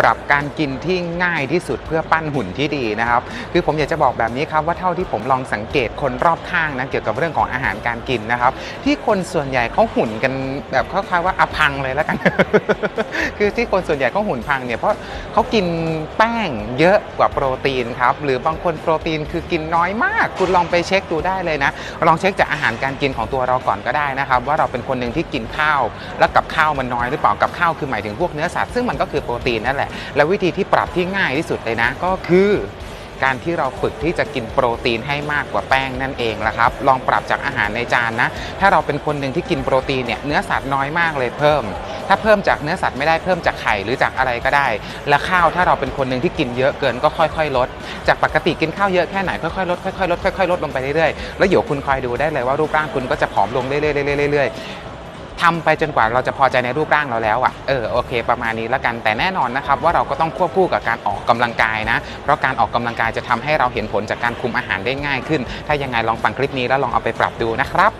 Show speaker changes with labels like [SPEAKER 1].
[SPEAKER 1] ปรับการกินที่ง่ายที่สุดเพื่อปั้นหุ่นที่ดีนะครับ คือผมอยากจะบอกแบบนี้ครับว่าเท่าที่ผมลองสังเกตคนรอบข้างนะเกี่ยวกับเรื่องของอาหารการกินนะครับ ที่คนส่วนใหญ่เขาหุ่นกันแบบคล้ายๆว่าอพังเลยแล้วกัน คือที่คนส่วนใหญ่เขาหุ่นพังเนี่ยเพราะเขากินแป้งเยอะกว่าโปรตีนครับหรือบางคนโปรตีนคือกินน้อยมาก คุณลองไปเช็คดูได้เลยนะ ลองเช็คจากอาหารการกินของตัวเราก่อนก็ได้นะครับ ว่าเราเป็นคนหนึ่งที่กินข้าว แล้วกับข้าวมันน้อยหรือเปล่ากับข้าวคือหมายถึงพวกเนื้อสัตว์ซึ่งมันก็คือโปรตีนนั่นแหละและวิธีที่ปรับที่ง่ายที่สุดเลยนะ ก็คือการที่เราฝึกที่จะกินโปรตีนให้มากกว่าแป้งนั่นเองละครับ ลองปรับจากอาหารในจานนะ ถ้าเราเป็นคนหนึ่งที่กินโปรตีนเนี่ยเนื้อสัตว์น้อยมากเลยเพิ่ม ถ้าเพิ่มจากเนื้อสัตว์ไม่ได้เพิ่มจากไข่หรือจากอะไรก็ได้ และข้าวถ้าเราเป็นคนหนึ่งที่กินเยอะเกินก็ค่อยๆ ลด จากปกติกินข้าวเยอะแค่ไหนค่อยๆลดค่อยๆลดค่อยๆลดลงไปเรื่อยๆแล้วเดี๋ยวคุณคอยดูได้เลยว่ารูปร่างคุณก็จะผอมลงเรื่อยๆเรื่อยๆทำไปจนกว่าเราจะพอใจในรูปร่างเราแล้วอะ เออ โอเค ประมาณนี้แล้วกัน แต่แน่นอนนะครับว่าเราก็ต้องควบคู่กับการออกกำลังกายนะ เพราะการออกกำลังกายจะทำให้เราเห็นผลจากการคุมอาหารได้ง่ายขึ้น ถ้ายังไงลองฟังคลิปนี้แล้วลองเอาไปปรับดูนะครับ